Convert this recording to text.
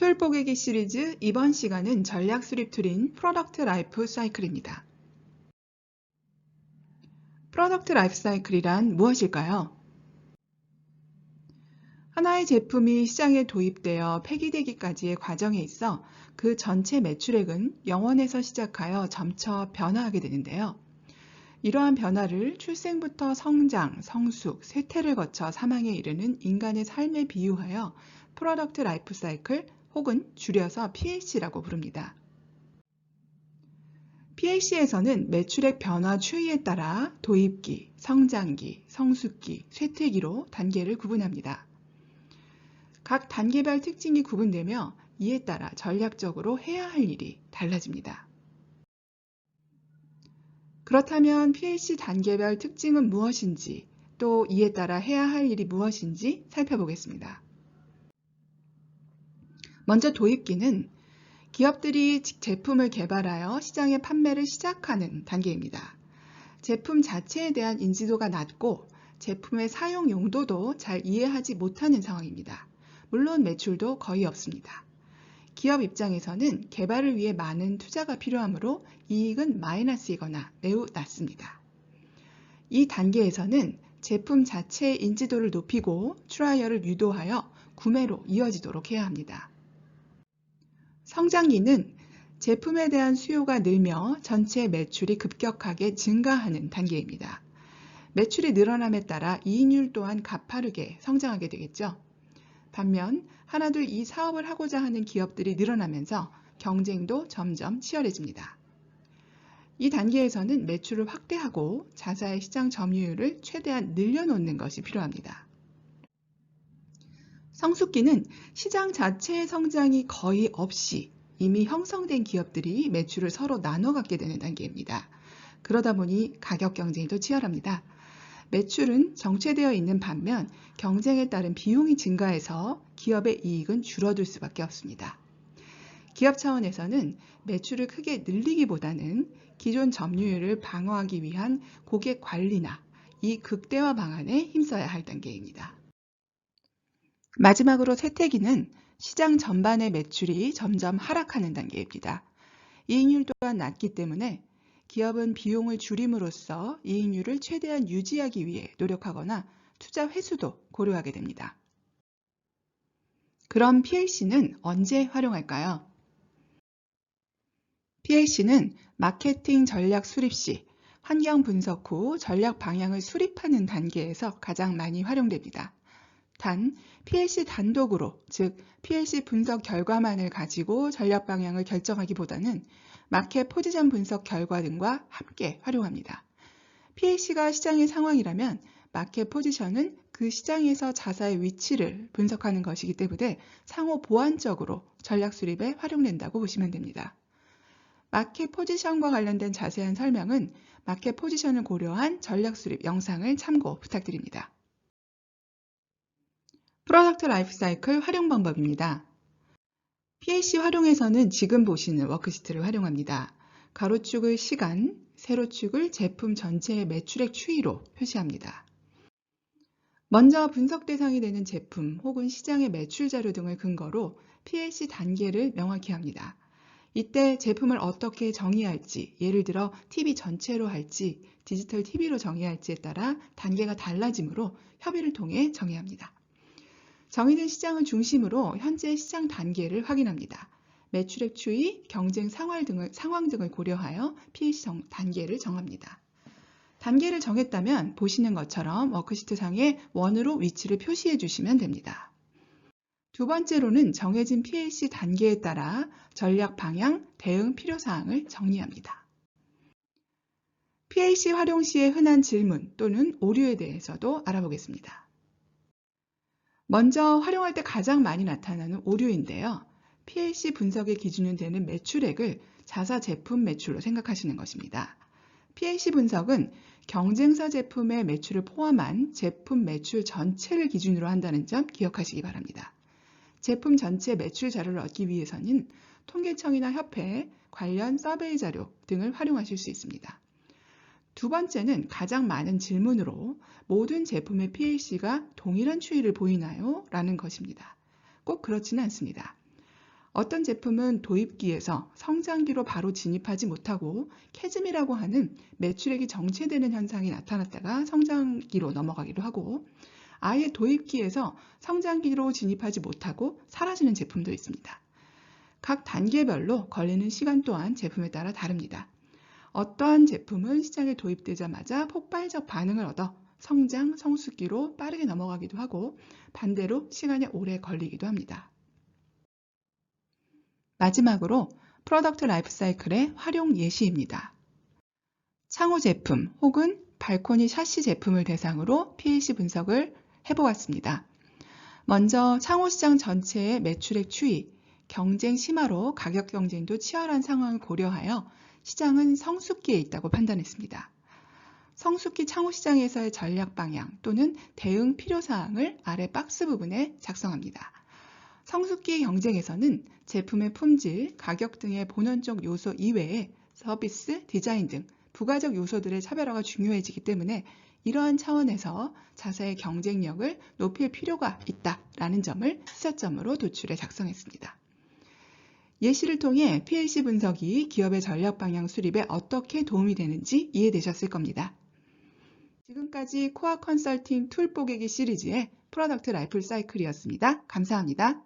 툴 뽀개기 시리즈 이번 시간은 전략 수립 툴인 프로덕트 라이프 사이클입니다. 프로덕트 라이프 사이클이란 무엇일까요? 하나의 제품이 시장에 도입되어 폐기되기까지의 과정에 있어 그 전체 매출액은 0원에서 시작하여 점차 변화하게 되는데요. 이러한 변화를 출생부터 성장, 성숙, 쇠퇴를 거쳐 사망에 이르는 인간의 삶에 비유하여 프로덕트 라이프 사이클 혹은 줄여서 PAC라고 부릅니다. PAC에서는 매출액 변화 추이에 따라 도입기, 성장기, 성숙기, 쇠퇴기로 단계를 구분합니다. 각 단계별 특징이 구분되며 이에 따라 전략적으로 해야 할 일이 달라집니다. 그렇다면 PAC 단계별 특징은 무엇인지 또 이에 따라 해야 할 일이 무엇인지 살펴보겠습니다. 먼저 도입기는 기업들이 제품을 개발하여 시장에 판매를 시작하는 단계입니다. 제품 자체에 대한 인지도가 낮고 제품의 사용 용도도 잘 이해하지 못하는 상황입니다. 물론 매출도 거의 없습니다. 기업 입장에서는 개발을 위해 많은 투자가 필요하므로 이익은 마이너스이거나 매우 낮습니다. 이 단계에서는 제품 자체의 인지도를 높이고 트라이얼을 유도하여 구매로 이어지도록 해야 합니다. 성장기는 제품에 대한 수요가 늘며 전체 매출이 급격하게 증가하는 단계입니다. 매출이 늘어남에 따라 이익률 또한 가파르게 성장하게 되겠죠. 반면 하나둘 이 사업을 하고자 하는 기업들이 늘어나면서 경쟁도 점점 치열해집니다. 이 단계에서는 매출을 확대하고 자사의 시장 점유율을 최대한 늘려놓는 것이 필요합니다. 성숙기는 시장 자체의 성장이 거의 없이 이미 형성된 기업들이 매출을 서로 나눠 갖게 되는 단계입니다. 그러다 보니 가격 경쟁이 더 치열합니다. 매출은 정체되어 있는 반면 경쟁에 따른 비용이 증가해서 기업의 이익은 줄어들 수밖에 없습니다. 기업 차원에서는 매출을 크게 늘리기보다는 기존 점유율을 방어하기 위한 고객 관리나 이 극대화 방안에 힘써야 할 단계입니다. 마지막으로 쇠퇴기는 시장 전반의 매출이 점점 하락하는 단계입니다. 이익률 또한 낮기 때문에 기업은 비용을 줄임으로써 이익률을 최대한 유지하기 위해 노력하거나 투자 회수도 고려하게 됩니다. 그럼 PLC는 언제 활용할까요? PLC는 마케팅 전략 수립 시 환경 분석 후 전략 방향을 수립하는 단계에서 가장 많이 활용됩니다. 단, PLC 단독으로, 즉 PLC 분석 결과만을 가지고 전략 방향을 결정하기보다는 마켓 포지션 분석 결과 등과 함께 활용합니다. PLC가 시장의 상황이라면 마켓 포지션은 그 시장에서 자사의 위치를 분석하는 것이기 때문에 상호 보완적으로 전략 수립에 활용된다고 보시면 됩니다. 마켓 포지션과 관련된 자세한 설명은 마켓 포지션을 고려한 전략 수립 영상을 참고 부탁드립니다. 프로덕트 라이프 사이클 활용 방법입니다. PAC 활용에서는 지금 보시는 워크시트를 활용합니다. 가로축을 시간, 세로축을 제품 전체의 매출액 추이로 표시합니다. 먼저 분석 대상이 되는 제품 혹은 시장의 매출 자료 등을 근거로 PLC 단계를 명확히 합니다. 이때 제품을 어떻게 정의할지, 예를 들어 TV 전체로 할지, 디지털 TV로 정의할지에 따라 단계가 달라지므로 협의를 통해 정의합니다. 정의된 시장을 중심으로 현재 시장 단계를 확인합니다. 매출액 추이, 경쟁 상황 등을, 상황 등을 고려하여 PH 정, 단계를 정합니다. 단계를 정했다면 보시는 것처럼 워크시트 상에 원으로 위치를 표시해 주시면 됩니다. 두 번째로는 정해진 PLC 단계에 따라 전략 방향, 대응 필요사항을 정리합니다. PLC 활용 시에 흔한 질문 또는 오류에 대해서도 알아보겠습니다. 먼저 활용할 때 가장 많이 나타나는 오류인데요. PLC 분석의 기준은 되는 매출액을 자사 제품 매출로 생각하시는 것입니다. PLC 분석은 경쟁사 제품의 매출을 포함한 제품 매출 전체를 기준으로 한다는 점 기억하시기 바랍니다. 제품 전체 매출 자료를 얻기 위해서는 통계청이나 협회, 관련 서베이 자료 등을 활용하실 수 있습니다. 두 번째는 가장 많은 질문으로 모든 제품의 PLC가 동일한 추이를 보이나요? 라는 것입니다. 꼭 그렇지는 않습니다. 어떤 제품은 도입기에서 성장기로 바로 진입하지 못하고 캐즘이라고 하는 매출액이 정체되는 현상이 나타났다가 성장기로 넘어가기도 하고 아예 도입기에서 성장기로 진입하지 못하고 사라지는 제품도 있습니다. 각 단계별로 걸리는 시간 또한 제품에 따라 다릅니다. 어떠한 제품은 시장에 도입되자마자 폭발적 반응을 얻어 성장, 성숙기로 빠르게 넘어가기도 하고 반대로 시간이 오래 걸리기도 합니다. 마지막으로 프로덕트 라이프 사이클의 활용 예시입니다. 창호 제품 혹은 발코니 샤시 제품을 대상으로 PAC 분석을 해보았습니다. 먼저 창호 시장 전체의 매출액 추이, 경쟁 심화로 가격 경쟁도 치열한 상황을 고려하여 시장은 성숙기에 있다고 판단했습니다. 성숙기 창호 시장에서의 전략 방향 또는 대응 필요 사항을 아래 박스 부분에 작성합니다. 성숙기 경쟁에서는 제품의 품질, 가격 등의 본원적 요소 이외에 서비스, 디자인 등 부가적 요소들의 차별화가 중요해지기 때문에 이러한 차원에서 자사의 경쟁력을 높일 필요가 있다라는 점을 시사점으로 도출해 작성했습니다. 예시를 통해 PLC 분석이 기업의 전략 방향 수립에 어떻게 도움이 되는지 이해되셨을 겁니다. 지금까지 코아 컨설팅 툴 뽀개기 시리즈의 프로덕트 라이프 사이클이었습니다. 감사합니다.